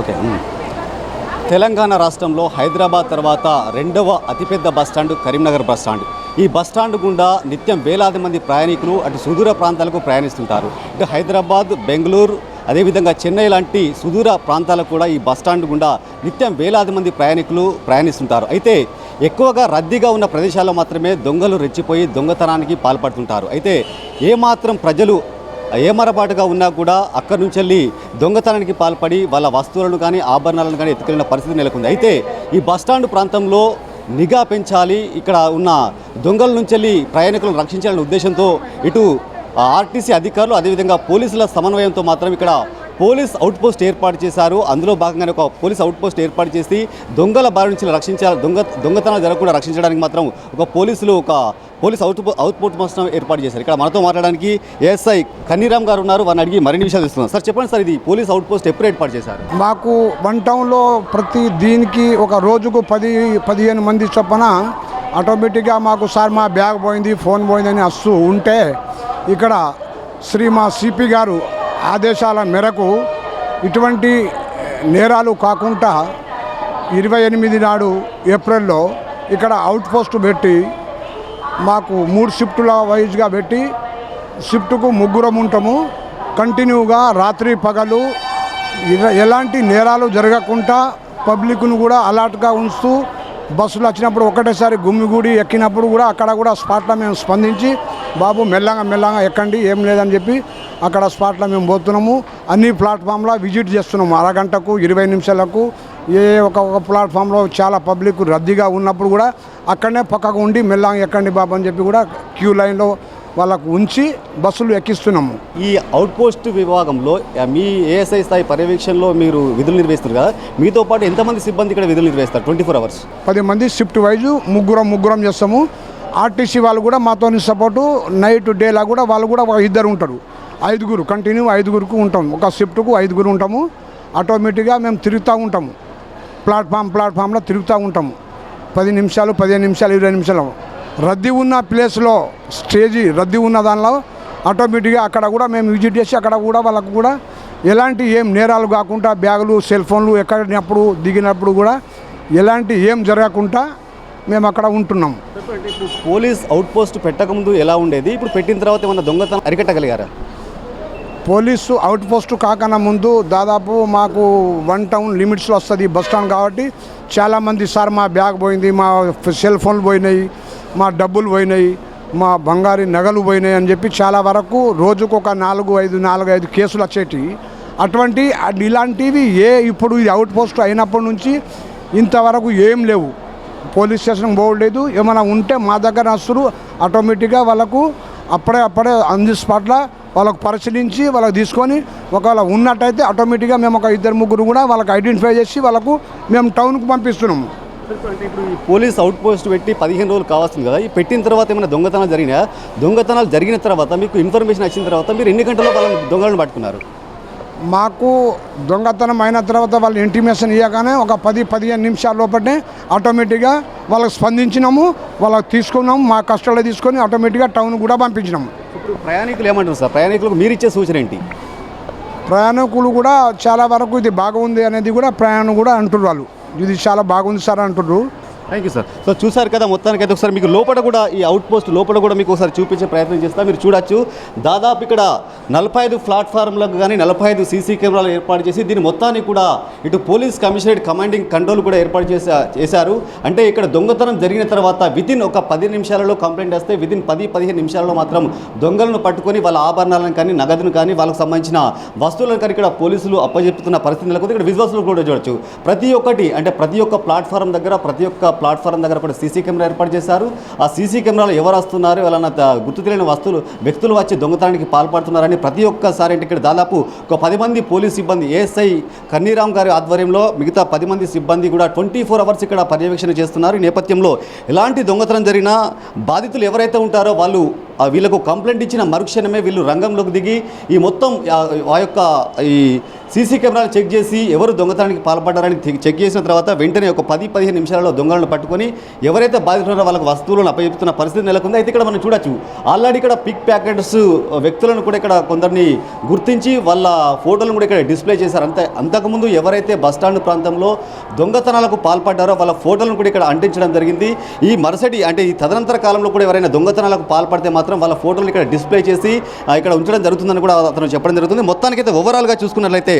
Okay Telangana రాష్ట్రంలో హైదరాబాద్ తర్వాత రెండవ అతిపెద్ద bus stand Karimnagar bus stand ఈ బస్టాండ్ గుండా నిత్యం వేలాది మంది ప్రయాణికులు అటు సుదూర ప్రాంతాలకు ప్రయాణిస్తుంటారు. ఇటు హైదరాబాద్ బెంగళూరు అదేవిధంగా చెన్నై లాంటి సుదూర ప్రాంతాలకు కూడా ఈ బస్టాండ్ గుండా నిత్యం వేలాది మంది ప్రయాణికులు ప్రయాణిస్తుంటారు. అయితే ఎక్కువగా రద్దీగా ఉన్న ప్రదేశాల్లో మాత్రమే దొంగలు రెచ్చిపోయి దొంగతనానికి పాల్పడుతుంటారు. అయితే ఏమాత్రం ప్రజలు ఏమరపాటుగా ఉన్నా కూడా అక్కడి నుంచి వెళ్ళి దొంగతనానికి పాల్పడి వాళ్ళ వస్తువులను కానీ ఆభరణాలను కానీ ఎత్తుకెళ్ళిన పరిస్థితి నెలకొంది. అయితే ఈ బస్టాండ్ ప్రాంతంలో నిఘా పెంచాలి ఇక్కడ ఉన్న దొంగల నుంచి వెళ్ళి ప్రయాణికులను రక్షించాలనే ఉద్దేశంతో ఇటు ఆర్టీసీ అధికారులు అదేవిధంగా పోలీసుల సమన్వయంతో మాత్రం ఇక్కడ పోలీస్ అవుట్పోస్ట్ ఏర్పాటు చేశారు. అందులో భాగంగానే ఒక పోలీస్ అవుట్పోస్ట్ ఏర్పాటు చేసి దొంగల బారి నుంచి రక్షించాలి దొంగ దొంగతనాలు జరగకుండా రక్షించడానికి మాత్రం ఒక పోలీసులు ఒక పోలీస్ అవుట్ అవుట్పుట్ పోస్ట్ మాత్రం ఏర్పాటు చేశారు. ఇక్కడ మనతో మాట్లాడడానికి ఏఎస్ఐ కన్నీరామ్ గారు ఉన్నారు. వారిని అడిగి మరిన్ని విషయాలు ఇస్తున్నారు సార్ చెప్పండి సార్ ఇది పోలీస్ అవుట్ పోస్ట్ ఎప్పుడు ఏర్పాటు చేశారు? మాకు వన్ టౌన్లో ప్రతి దీనికి ఒక రోజుకు పది పదిహేను మంది చొప్పున ఆటోమేటిక్గా మాకు సార్ మా బ్యాగ్ పోయింది ఫోన్ పోయిందని వస్తూ ఉంటే ఇక్కడ శ్రీ మా సిపి గారు ఆదేశాల మేరకు ఇటువంటి నేరాలు కాకుండా ఇరవై ఎనిమిది నాడు ఏప్రిల్లో ఇక్కడ అవుట్ పోస్ట్ పెట్టి మాకు మూడు షిఫ్టుల వైజ్గా పెట్టి షిఫ్ట్కు ముగ్గురం ఉంటాము. కంటిన్యూగా రాత్రి పగలు ఎలాంటి నేరాలు జరగకుండా పబ్లిక్ను కూడా అలర్ట్గా ఉంచుతూ బస్సులు వచ్చినప్పుడు ఒకటేసారి గుమ్మిగూడి ఎక్కినప్పుడు కూడా అక్కడ కూడా స్పాట్లో మేము స్పందించి బాబు మెల్లగా మెల్లగా ఎక్కండి ఏం లేదని చెప్పి అక్కడ స్పాట్లో మేము పోతున్నాము. అన్ని ప్లాట్ఫామ్లో విజిట్ చేస్తున్నాము. అరగంటకు ఇరవై నిమిషాలకు ఏ ఒక ఒక ప్లాట్ఫామ్లో చాలా పబ్లిక్ రద్దీగా ఉన్నప్పుడు కూడా అక్కడనే పక్కకు ఉండి మెల్లగా ఎక్కండి బాబు అని చెప్పి కూడా క్యూ లైన్లో వాళ్ళకు ఉంచి బస్సులు ఎక్కిస్తున్నాము. ఈ అవుట్ పోస్ట్ విభాగంలో మీ ఏఎస్ఐ స్థాయి పర్యవేక్షణలో మీరు విధులు నిర్వహిస్తారు కదా మీతో పాటు ఎంతమంది సిబ్బంది ఇక్కడ విధులు నిర్వహిస్తారు ట్వంటీ ఫోర్ అవర్స్? పది మంది షిఫ్ట్ వైజు ముగ్గురం ముగ్గురం చేస్తాము. ఆర్టీసీ వాళ్ళు కూడా మాతో సపోర్టు నైట్ డేలా కూడా వాళ్ళు కూడా ఇద్దరు ఉంటారు. ఐదుగురు కంటిన్యూ ఐదుగురుకు ఉంటాం ఒక షిఫ్ట్కు ఐదుగురు ఉంటాము. ఆటోమేటిక్గా మేము తిరుగుతూ ఉంటాము. ప్లాట్ఫామ్ ప్లాట్ఫామ్లో తిరుగుతూ ఉంటాము. పది నిమిషాలు పదిహేను నిమిషాలు ఇరవై నిమిషాలు. రద్దీ ఉన్న ప్లేస్లో స్టేజీ రద్దీ ఉన్న దానిలో ఆటోమేటిక్గా అక్కడ కూడా మేము విజిట్ చేసి అక్కడ కూడా వాళ్ళకు కూడా ఎలాంటి ఏం నేరాలు కాకుండా బ్యాగులు సెల్ ఫోన్లు ఎక్కడినప్పుడు దిగినప్పుడు కూడా ఎలాంటి ఏం జరగకుండా మేము అక్కడ ఉంటున్నాం. పోలీస్ అవుట్ పోస్ట్ పెట్టకముందు ఎలా ఉండేది? ఇప్పుడు పెట్టిన తర్వాత ఏమన్నా దొంగతనం అరికట్టగలిగారా? పోలీసు అవుట్ పోస్ట్ కాకన్నా ముందు దాదాపు మాకు వన్ టౌన్ లిమిట్స్లో వస్తుంది బస్ స్టాండ్ కాబట్టి చాలామంది సార్ మా బ్యాగ్ పోయింది మా సెల్ ఫోన్లు పోయినాయి మా డబ్బులు పోయినాయి మా బంగారు నగలు పోయినాయి అని చెప్పి చాలా వరకు రోజుకు ఒక నాలుగు ఐదు నాలుగు ఐదు కేసులు వచ్చేటివి అటువంటి ఇలాంటివి ఏ ఇప్పుడు ఇది అవుట్ పోస్ట్ అయినప్పటి నుంచి ఇంతవరకు ఏం లేవు. పోలీస్ స్టేషన్ పోవలేదు ఏమైనా ఉంటే మా దగ్గర వస్తారు ఆటోమేటిక్గా వాళ్ళకు అప్పుడే అప్పుడే ఆన్ ది స్పాట్లో వాళ్ళకు పరిశీలించి వాళ్ళకి తీసుకొని ఒకవేళ ఉన్నట్టయితే ఆటోమేటిక్గా మేము ఒక ఇద్దరు ముగ్గురు కూడా వాళ్ళకి ఐడెంటిఫై చేసి వాళ్ళకు మేము టౌన్కు పంపిస్తున్నాము. అంటే ఇప్పుడు ఈ పోలీస్ అవుట్ పోస్ట్ పెట్టి పదిహేను రోజులు కావాల్సింది కదా. ఈ పెట్టిన తర్వాత ఏమైనా దొంగతనాలు జరిగినా దొంగతనాలు జరిగిన తర్వాత మీకు ఇన్ఫర్మేషన్ వచ్చిన తర్వాత మీరు ఎన్ని గంటల్లో వాళ్ళని దొంగలను పట్టుకున్నారు? మాకు దొంగతనం అయిన తర్వాత వాళ్ళు ఇంటిమేషన్ ఇవ్వగానే ఒక పది పదిహేను నిమిషాల లోపలనే ఆటోమేటిక్గా వాళ్ళకి స్పందించినాము వాళ్ళకి తీసుకున్నాము మా కష్టాలు తీసుకొని ఆటోమేటిక్గా టౌన్ కూడా పంపించినాము. ఇప్పుడు ప్రయాణికులు ఏమంటారు సార్? ప్రయాణికులకు మీరు ఇచ్చే సూచన ఏంటి? ప్రయాణికులు కూడా చాలా వరకు ఇది బాగుంది అనేది కూడా ప్రయాణం కూడా అంటున్నారు వాళ్ళు. ఇది చాలా బాగుంది సార్ అంటున్నారు థ్యాంక్ యూ సార్ సో చూసారు కదా మొత్తానికి అయితే ఒకసారి మీకు లోపల కూడా ఈ అవుట్ పోస్ట్ లోపల కూడా మీకు ఒకసారి చూపించే ప్రయత్నం చేస్తా. మీరు చూడొచ్చు. దాదాపు ఇక్కడ నలభై ఐదు ప్లాట్ఫారంలకు కానీ నలభై ఐదు సీసీ కెమెరాలు ఏర్పాటు చేసి దీని మొత్తాన్ని కూడా ఇటు పోలీస్ కమిషనరేట్ కమాండింగ్ కంట్రోల్ కూడా ఏర్పాటు చేసా చేశారు. అంటే ఇక్కడ దొంగతనం జరిగిన తర్వాత వితిన్ ఒక పది నిమిషాలలో కంప్లైంట్ వస్తే వితిన్ పది పదిహేను నిమిషాలలో మాత్రం దొంగలను పట్టుకొని వాళ్ళ ఆభరణాలను కానీ నగదును కానీ వాళ్ళకు సంబంధించిన వస్తువులను కానీ ఇక్కడ పోలీసులు అప్పజెప్తున్న పరిస్థితి నెలకొంది. ఇక్కడ విజువల్స్లో కూడా చూడొచ్చు. ప్రతి ఒక్కటి అంటే ప్రతి ఒక్క ప్లాట్ఫారం దగ్గర ప్రతి ఒక్క ప్లాట్ఫారం దగ్గర కూడా సీసీ కెమెరా ఏర్పాటు చేశారు. ఆ సీసీ కెమెరాలు ఎవరు వస్తున్నారు వాళ్ళ గుర్తు తెలియని వస్తువులు వ్యక్తులు వచ్చి దొంగతనానికి పాల్పడుతున్నారని ప్రతి ఒక్కసారి అంటే ఇక్కడ దాదాపు ఒక పది మంది పోలీస్ సిబ్బంది ఏఎస్ఐ కన్నీరామ్ గారి ఆధ్వర్యంలో మిగతా పది మంది సిబ్బంది కూడా ట్వంటీ ఫోర్ అవర్స్ ఇక్కడ పర్యవేక్షణ చేస్తున్నారు. ఈ నేపథ్యంలో ఎలాంటి దొంగతనం జరిగినా బాధితులు ఎవరైతే ఉంటారో వాళ్ళు వీళ్ళకు కంప్లైంట్ ఇచ్చిన మరుక్షణమే వీళ్ళు రంగంలోకి దిగి ఈ మొత్తం ఆ యొక్క ఈ సీసీ కెమెరాలు చెక్ చేసి ఎవరు దొంగతనానికి పాల్పడ్డారని చెక్ చేసిన తర్వాత వెంటనే ఒక పది పదిహేను నిమిషాలలో దొంగలను పట్టుకొని ఎవరైతే బాధితున్నారో వాళ్ళకి వస్తువులను అప్పచెప్తున్న పరిస్థితి నెలకొంది. అయితే ఇక్కడ మనం చూడొచ్చు ఆల్రెడీ ఇక్కడ పిక్ ప్యాకెట్స్ వ్యక్తులను కూడా ఇక్కడ కొందరిని గుర్తించి వాళ్ళ ఫోటోలను కూడా ఇక్కడ డిస్ప్లే చేశారు. అంతే అంతకుముందు ఎవరైతే బస్టాండ్ ప్రాంతంలో దొంగతనాలకు పాల్పడ్డారో వాళ్ళ ఫోటోలను కూడా ఇక్కడ అంటించడం జరిగింది. ఈ మరుసటి అంటే ఈ తదనంతర కాలంలో కూడా ఎవరైనా దొంగతనాలకు పాల్పడితే మాత్రం వాళ్ళ ఫోటోలు ఇక్కడ డిస్ప్లే చేసి ఇక్కడ ఉంచడం జరుగుతుందని కూడా అతను చెప్పడం జరుగుతుంది. మొత్తానికైతే ఓవరాల్గా చూసుకున్నట్లయితే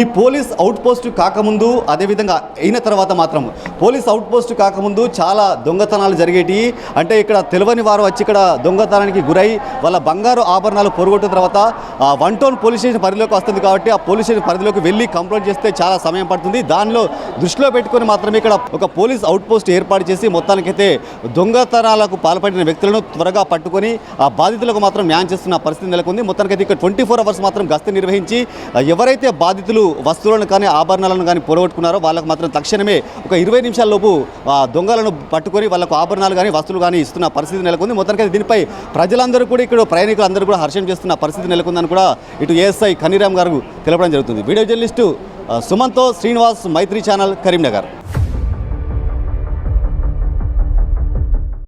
ఈ పోలీస్ అవుట్ పోస్ట్ కాకముందు అదేవిధంగా అయిన తర్వాత మాత్రం పోలీస్ అవుట్ పోస్ట్ కాకముందు చాలా దొంగతనాలు జరిగేటి అంటే ఇక్కడ తెలియని వారు వచ్చి ఇక్కడ దొంగతనానికి గురై వాళ్ళ బంగారు ఆభరణాలు పొరగొట్టిన తర్వాత వన్ టౌన్ పోలీస్ స్టేషన్ పరిధిలోకి వస్తుంది కాబట్టి ఆ పోలీస్ స్టేషన్ పరిధిలోకి వెళ్ళి కంప్లైంట్ చేస్తే చాలా సమయం పడుతుంది. దానిలో దృష్టిలో పెట్టుకొని మాత్రమే ఇక్కడ ఒక పోలీస్ అవుట్ పోస్ట్ ఏర్పాటు చేసి మొత్తానికైతే దొంగతనాలకు పాల్పడిన వ్యక్తులను త్వరగా పట్టుకొని ఆ బాధితులకు మాత్రం న్యాయం చేస్తున్న పరిస్థితి నెలకొంది. మొత్తానికైతే ఇక్కడ ట్వంటీ ఫోర్ అవర్స్ మాత్రం గస్తీ నిర్వహించి ఎవరైతే బాధితులు వస్తువులను కానీ ఆభరణాలను కానీ పొరగొట్టుకున్నారో వాళ్ళకు మాత్రం తక్షణమే ఒక ఇరవై నిమిషాల్లోపు ఆ దొంగలను పట్టుకొని వాళ్ళకు ఆభరణాలు కానీ వస్తువులు కానీ ఇస్తున్న పరిస్థితి నెలకొంది. మొత్తానికి దీనిపై ప్రజలందరూ కూడా ఇక్కడ ప్రయాణికులు అందరూ కూడా హర్షం చేస్తున్న పరిస్థితి నెలకొందని కూడా ఇటు ఏఎస్ఐ కనీరామ్ గారు తెలపడం జరుగుతుంది. Video journalist Sumanto Srinivas Maitri channel Karimnagar.